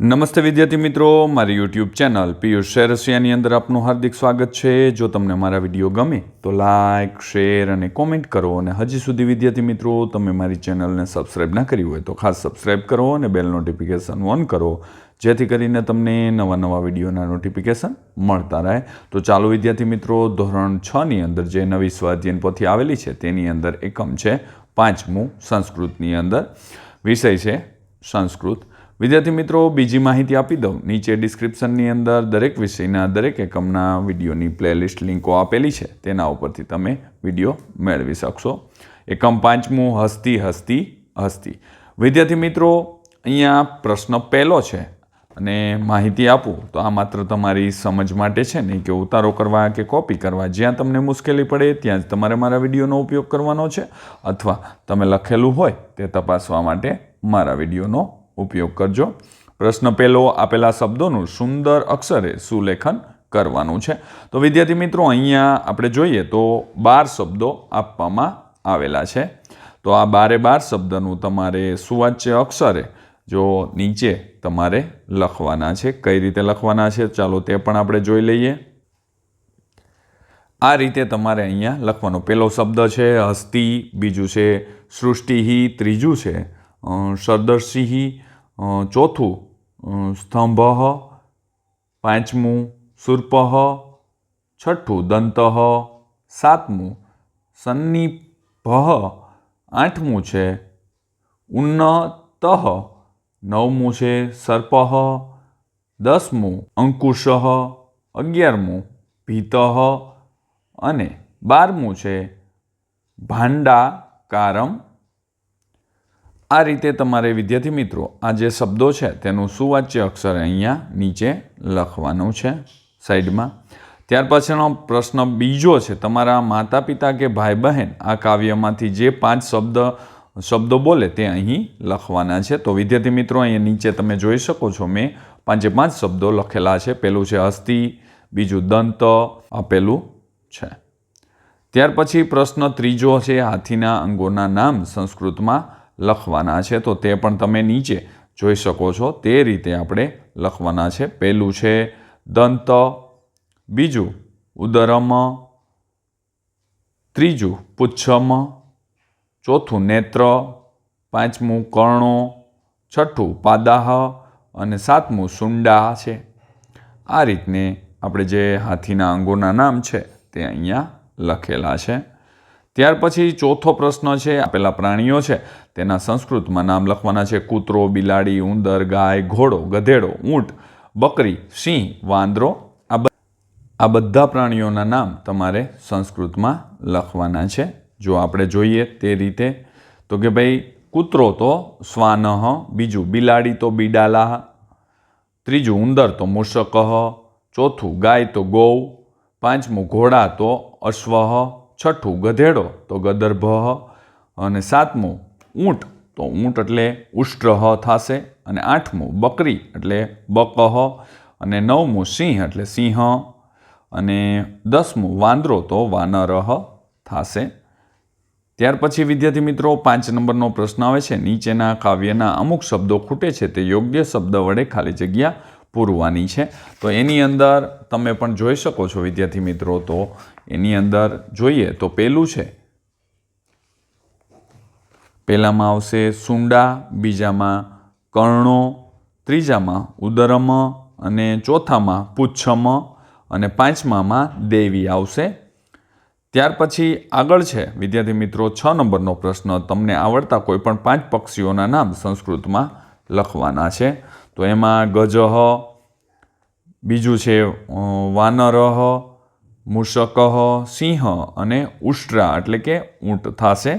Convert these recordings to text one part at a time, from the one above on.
નમસ્તે વિદ્યાર્થી મિત્રો, મારી યુટ્યુબ ચેનલ પિયુષ શેરસિયાની અંદર આપનું હાર્દિક સ્વાગત છે. જો તમને મારા વીડિયો ગમે, તો લાઇક શેર અને કોમેન્ટ કરો. અને હજી સુધી વિદ્યાર્થી મિત્રો, તમે મારી ચેનલને સબસ્ક્રાઈબ ના કરી હોય, તો ખાસ સબસ્ક્રાઈબ કરો અને બેલ નોટિફિકેશન ઓન કરો, જેથી કરીને તમને નવા નવા વિડીયોના નોટિફિકેશન મળતા રહે. તો ચાલો વિદ્યાર્થી મિત્રો, ધોરણ છની અંદર જે નવી સ્વાધ્યયન પોથી આવેલી છે, તેની અંદર એકમ છે પાંચમું સંસ્કૃતની અંદર. વિષય છે સંસ્કૃત વિદ્યાર્થી મિત્રો, બીજી માહિતી આપી દઉં. નીચે ડિસ્ક્રિપ્શનની અંદર દરેક વિષયના દરેક એકમના વિડીયોની પ્લેલિસ્ટ લિંકો આપેલી છે. તેના ઉપરથી તમે વીડિયો મેળવી શકશો. એકમ પાંચમું, હસ્તી હસ્તી હસ્તી. વિદ્યાર્થી મિત્રો, અહીંયા પ્રશ્ન પહેલો છે અને માહિતી આપું તો આ માત્ર તમારી સમજ માટે છે. નહીં કે ઉતારો કરવા કે કોપી કરવા, જ્યાં તમને મુશ્કેલી પડે ત્યાં જ તમારે મારા વિડીયોનો ઉપયોગ કરવાનો છે. અથવા તમે લખેલું હોય તે તપાસવા માટે મારા વિડીયોનો ઉપયોગ કરજો. પ્રશ્ન પહેલો આપેલા શબ્દોનું સુંદર અક્ષરે સુલેખન કરવાનું છે. તો વિદ્યાર્થી મિત્રો અહીંયા આપણે જોઈએ તો બાર શબ્દો આપવામાં આવેલા છે. તો આ બારે બાર શબ્દનું તમારે સુવાચ્ય અક્ષરે જો નીચે તમારે લખવાના છે. કઈ રીતે લખવાના છે? ચાલો તે પણ આપણે જોઈ લઈએ. આ રીતે તમારે અહીંયા લખવાનો પહેલો શબ્દ છે હસ્તી બીજું છે સૃષ્ટિહી ત્રીજું છે અ, ચોથું સ્તંભ, પાંચમું, સુર્પ, છઠ્ઠું, દંત, સાતમું સન્નિભ આઠમું છે, ઉન્નત, નવમું છે, સર્પ, દસમું, અંકુશ, અગિયારમું, ભીત અને બારમું છે, ભાંડાકારમ. આ રીતે તમારે વિદ્યાર્થી મિત્રો, આ જે શબ્દો છે, તેનું સુવાચ્ય અક્ષર અહીંયા નીચે લખવાનું છે, સાઈડમાં. ત્યાર પછીનો પ્રશ્ન બીજો છે, તમારા માતા પિતા કે ભાઈ બહેન આ કાવ્યમાંથી જે પાંચ શબ્દ, શબ્દો બોલે તે અહીં લખવાના છે. તો વિદ્યાર્થી મિત્રો, અહીંયા નીચે તમે જોઈ શકો છો, મેં પાંચે પાંચ શબ્દો લખેલા છે. પેલું છે હસ્તી બીજું દંત આપેલું છે. ત્યાર પછી પ્રશ્ન ત્રીજો છે, હાથીના અંગોના નામ સંસ્કૃતમાં. લખવાના છે. તો તે પણ તમે નીચે જોઈ શકો છો. તે રીતે આપણે લખવાના છે. પહેલું છે, દંત. બીજું, ઉદરમ. ત્રીજું, પુચ્છમ. ચોથું, નેત્ર. પાંચમું, કર્ણો. છઠ્ઠું, પાદાહ. અને સાતમું, સુંડા છે. આ રીતને આપણે જે હાથીના અંગોના નામ છે તે અહીંયા લખેલા છે. ત્યાર પછી ચોથો પ્રશ્ન છે, આપેલા પ્રાણીઓ છે, તેના સંસ્કૃતમાં નામ લખવાના છે, કૂતરો, બિલાડી, ઉંદર, ગાય, ઘોડો, ગધેડો, ઊંટ, બકરી, સિંહ, વાંદરો, આ આ બધા પ્રાણીઓના નામ તમારે સંસ્કૃતમાં લખવાના છે. જો આપણે જોઈએ તે રીતે, તો કે ભાઈ, કૂતરો તો શ્વાનઃ બીજું બિલાડી તો બિડાલાહ, ત્રીજું ઉંદર તો મૂષક ચોથું ગાય તો ગૌ, પાંચમું ઘોડા તો અશ્વ છઠ્ઠું ગધેડો તો ગદર્ભ અને સાતમું ઊંટ. તો ઊંટ એટલે ઉષ્ટ્રહ થશે અને આઠમું બકરી એટલે બકહ અને નવમું સિંહ એટલે સિંહ અને દસમું વાંદરો તો વાનરહ થશે. ત્યાર પછી વિદ્યાર્થી મિત્રો પાંચ નંબરનો પ્રશ્ન આવે છે. નીચેના કાવ્યના અમુક શબ્દો ખૂટે છે તે યોગ્ય શબ્દ વડે ખાલી જગ્યા પૂરવાની છે. તો એની અંદર તમે પણ જોઈ શકો છો વિદ્યાર્થી મિત્રો તો એની અંદર જોઈએ તો પહેલું છે. પહેલામાં આવશે સુંડા, બીજામાં કર્ણો, ત્રીજામાં ઉદરમ અને ચોથામાં પુચ્છમ અને પાંચમામાં દેવી આવશે. ત્યાર પછી આગળ છે, વિદ્યાર્થી મિત્રો, છ નંબરનો પ્રશ્ન. તમને આવડતા કોઈ પણ પાંચ પક્ષીઓના નામ સંસ્કૃતમાં લખવાના છે. તો એમાં ગજહ, બીજું છે વાનરહ મૂષક સિંહ અને ઉષ્ટ્રા એટલે કે ઊંટ થશે.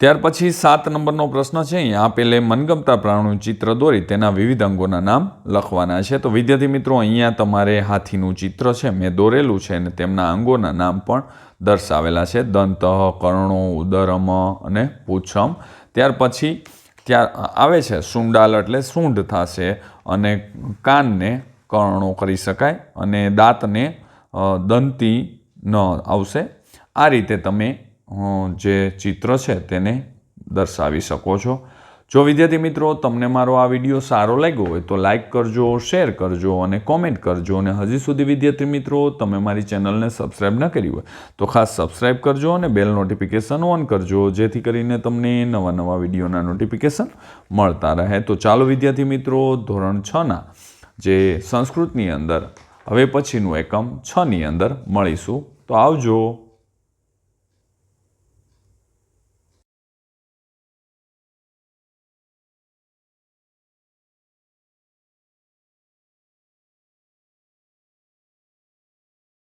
ત્યાર પછી સાત નંબરનો પ્રશ્ન છે. અહીંયા આપેલે મનગમતા પ્રાણીનું ચિત્ર દોરી તેના વિવિધ અંગોના નામ લખવાના છે. તો વિદ્યાર્થી મિત્રો, અહીંયા તમારે હાથીનું ચિત્ર છે. મેં દોરેલું છે અને તેમના અંગોના નામ પણ દર્શાવેલા છે. દંત, કર્ણો, ઉદરમ અને પૂછમ. ત્યાર પછી, ત્યાર આવે છે. સુંડાલ એટલે સૂંઢ થશે અને કાનને કર્ણો કરી શકાય અને દાંતને દંતી ન આવશે. આ રીતે તમે જે ચિત્ર છે તેને દર્શાવી શકો છો. જો વિદ્યાર્થી મિત્રો તમને મારો આ વીડિયો સારો લાગ્યો હોય તો લાઇક કરજો, શેર કરજો અને કોમેન્ટ કરજો અને હજી સુધી વિદ્યાર્થી મિત્રો તમે મારી ચેનલને સબસ્ક્રાઇબ ન કરી હોય તો ખાસ સબસ્ક્રાઈબ કરજો અને બેલ નોટિફિકેશન ઓન કરજો જેથી કરીને તમને નવા નવા વિડીયોના નોટિફિકેશન મળતા રહે. તો ચાલો વિદ્યાર્થી મિત્રો ધોરણ છના જે સંસ્કૃતની અંદર હવે પછીનું એકમ છની અંદર મળીશું. તો આવજો.